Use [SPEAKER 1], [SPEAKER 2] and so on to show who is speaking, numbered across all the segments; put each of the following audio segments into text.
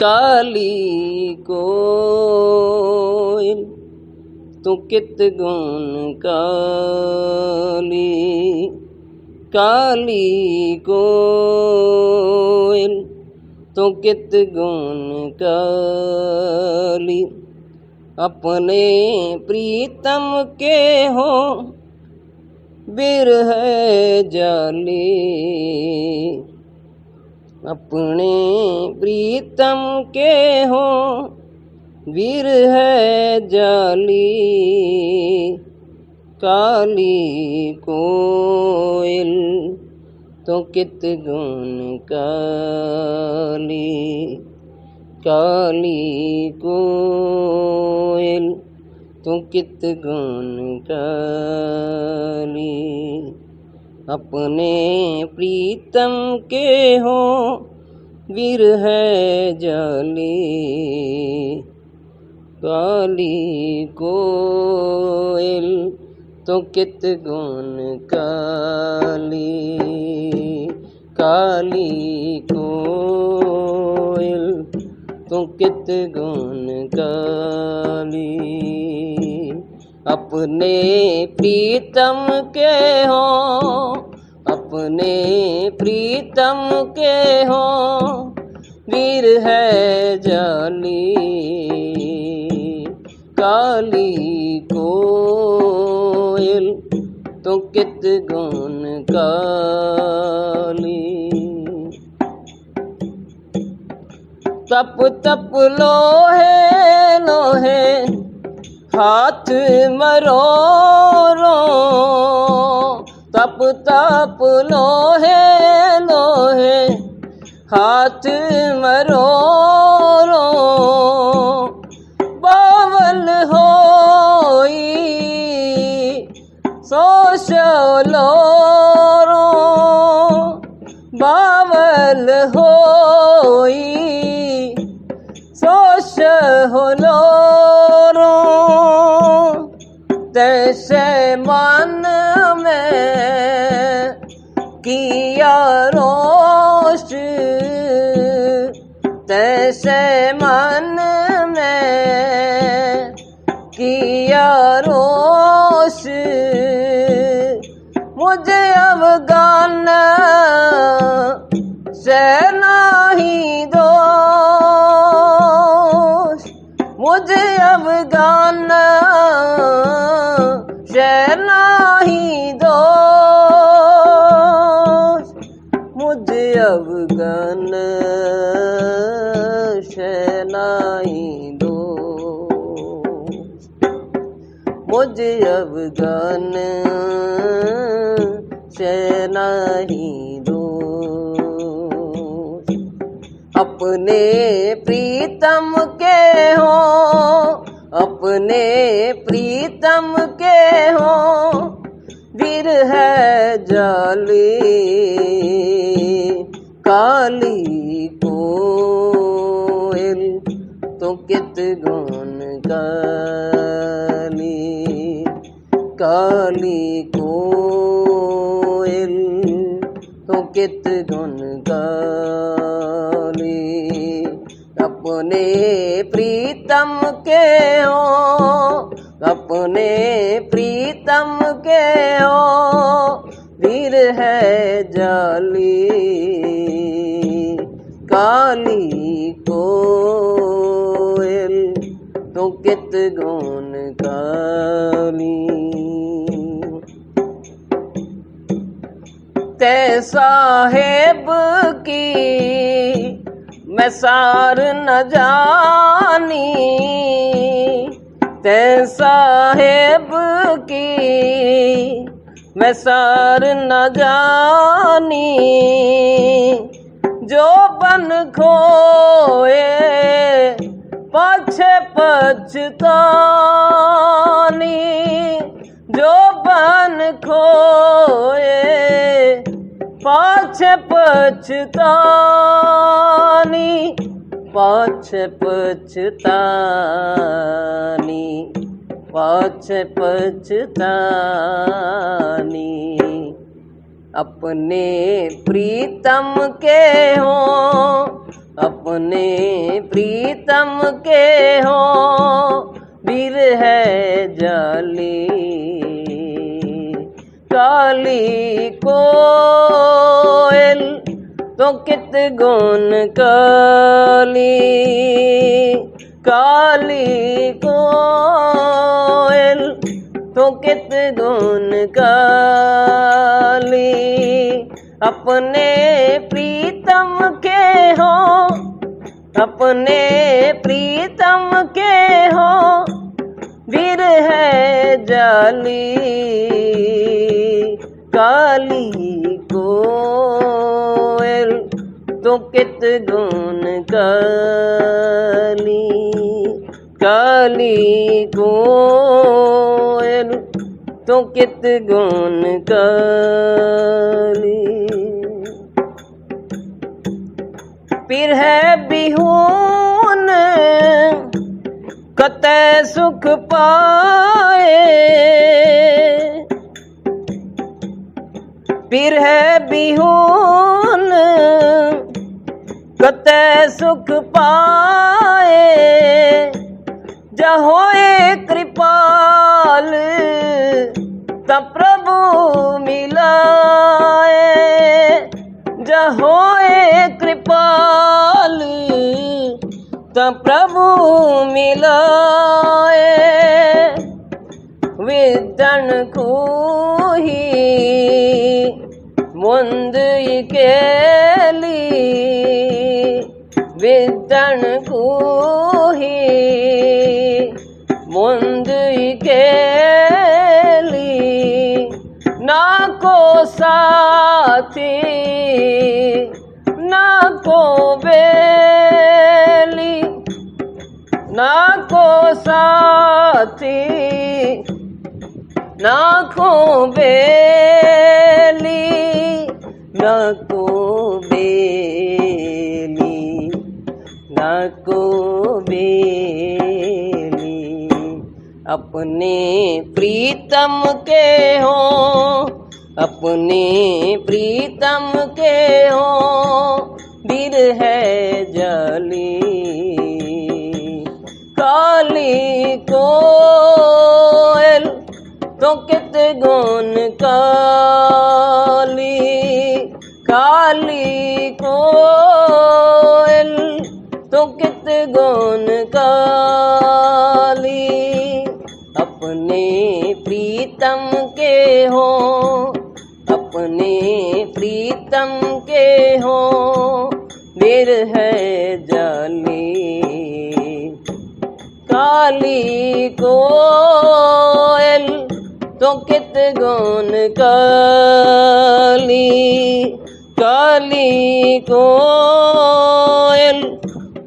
[SPEAKER 1] काली कोयल तू कित गुण काली काली कोयल तू कित गुण काली अपने प्रीतम के हो बिरह जाली अपने प्रीतम के हो वीर है जाली काली कोयल तो कित गुण काली काली कोयल तो कित गुण काली अपने प्रीतम के हो, वीर है जाली। काली कोयल तो कित गुण काली। काली कोयल तो कित गुण काली। अपने प्रीतम के हो, अपने प्रीतम के हो, वीर है जाली, काली कोयल तो कित गुण काली। तप तप लोहे हाथ मरो रो तप तप लोहे लोहे हाथ मरो रो बावल होई सोशलो रो बावल होई सोश होलो तैसे मन में किया रोश। तैसे मन में किया रोश। मुझे अफगान से नहीं दो मुझे अफगान नहीं दोष मुझे अफगान नहीं दोष मुझे अफगान नहीं दोष अपने प्रीतम के हो अपने प्रीतम के हो, वीर है जाली, काली कोयल तो कित गुण काली काली कोयल तो कित गुण काली अपने प्रीतम के हो अपने प्रीतम के हो वीर है जाली, काली कोयल तो कित गुण काली। ते साहेब की मैं सार न जानी, ते साहेब की। मैं सार न जानी, जो बन खोए, पाछे पछतानी। जो बन खोए पाछे पछतानी पाछे पछतानी पाछे पछतानी अपने प्रीतम के हो, अपने प्रीतम के हो, वीर है जाली। काली कोयल तो कित गुण काली काली कोयल तो कित गुण काली। अपने प्रीतम के हो, अपने प्रीतम के हो, वीर है जाली। काली कोयल तो कित गुण काली काली कोयल तो कित गुण काली फिर है बिहून कत सुख पाए फिर है बिहून, कत सुख पाए। जहोए कृपाल तब प्रभु मिलाए। जहोए कृपाल तब प्रभु मिलाए। विदन खूही। विदन खूही मुंद केली ना को साथी, ना को बेली, ना को साथी, ना को बेली। को बेली ना को बेली। अपने प्रीतम के हो, अपने प्रीतम के हो वीर है जली। काली कोयल तो कित गुण काली काली कोयल तो कित गुण काली। अपने प्रीतम के हो, अपने प्रीतम के हो वीर है जाली। काली कोयल तो कित गुण काली। काली कोयल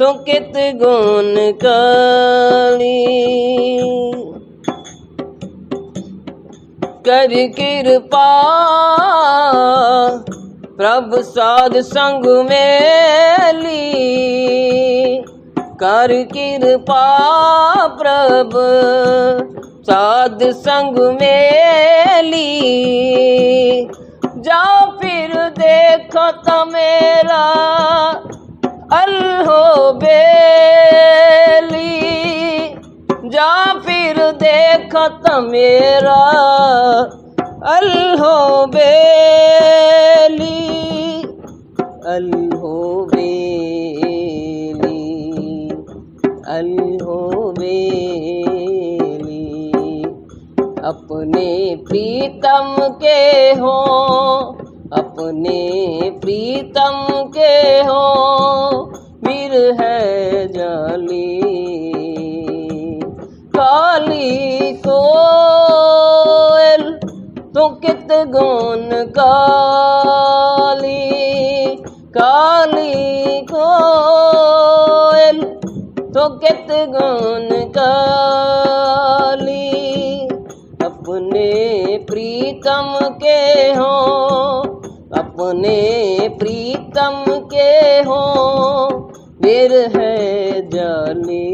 [SPEAKER 1] तो कित गुण काली कर कृपा प्रभु साध संग मेली कर कृपा प्रभु साध संग मेली जाओ फिर देखो तो मेरा अल्हो बेली। जा फिर देखत मेरा अल्हो बेली। अल्हो बेली। अल्हो बेली। अपने प्रीतम के हो अपने प्रीतम के हो वीर है जाली। काली कोयल तो कित गुण काली। काली कोयल तो कित गुण काली। अपने प्रीतम के अपने प्रीतम के हो बेर है जाले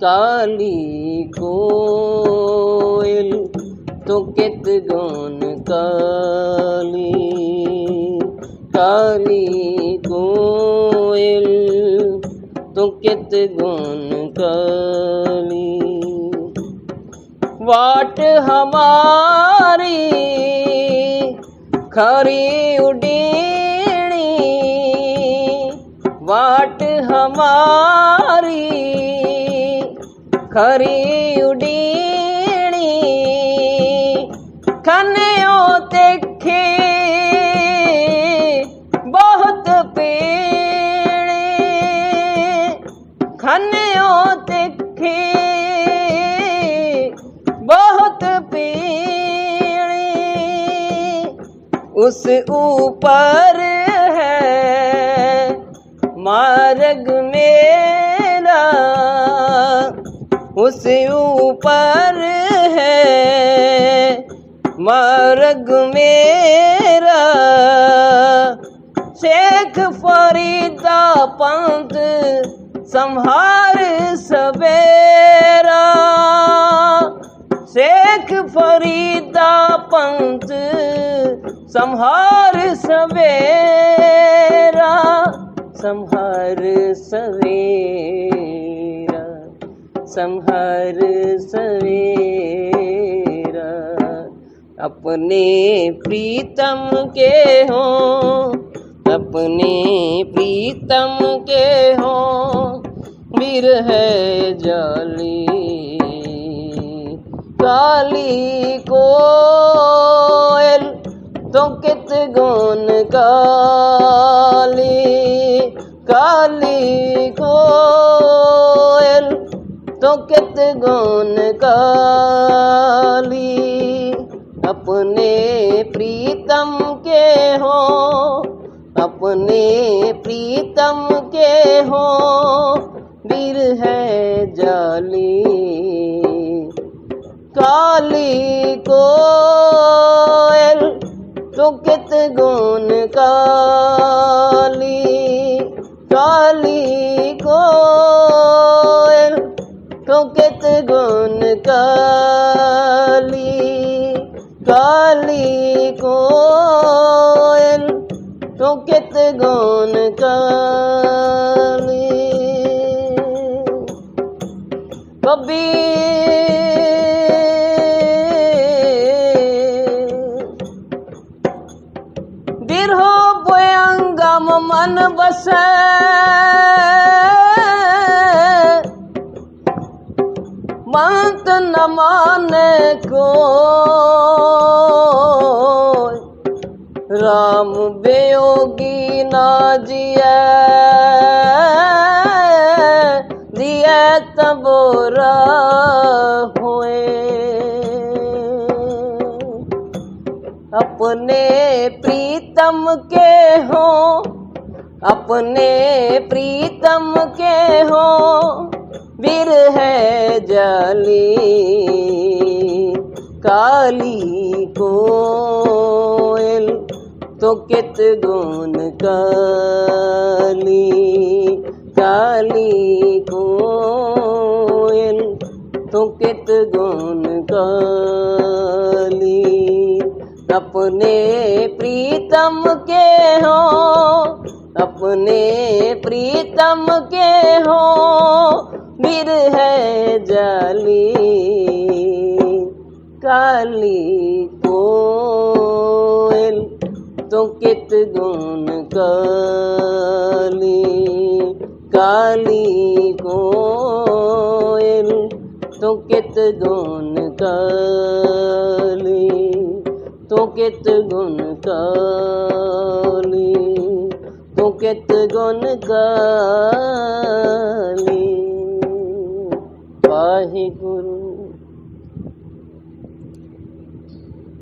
[SPEAKER 1] काली कोयल तो कित गौन काली। काली कोयल तो कित गौन काली। वाट हमारी ખરી ઉડીણી વાટ હમારી ખરી ઉડી उस ऊपर है। मार्ग मेरा उस ऊपर है। मार्ग मेरा शेख फरीदा पंथ संहार सवेरा शेख फरीदा पंथ संहार सवेरा संहार सवेरा संहार सवेरा। अपने प्रीतम के हो, अपने प्रीतम के हो वीर है जाली, काली कोयल तो कित गुण काली काली कोयल। तो कित गुण काली, अपने प्रीतम के हो, अपने प्रीतम के हो। वीर है जाली, काली कोयल। तू कित गुण काली काली कोयल तू कित गुण काली काली कोयल तू कित गुण काली कबीर बसे मंत न माने को राम बेयोगी ना जिया दिया तबोरा अपने प्रीतम के हो अपने प्रीतम के हो, वीर है जाली काली कोयल तो कित गुण काली काली कोयल तो कित गुण काली अपने प्रीतम के हो अपने प्रीतम के हो वीर है जाली, काली कोयल तो कित गुण काली काली कोयल तो कित गुण काली तो कित गुण काली। तो कित गुण काली वाहिगुरु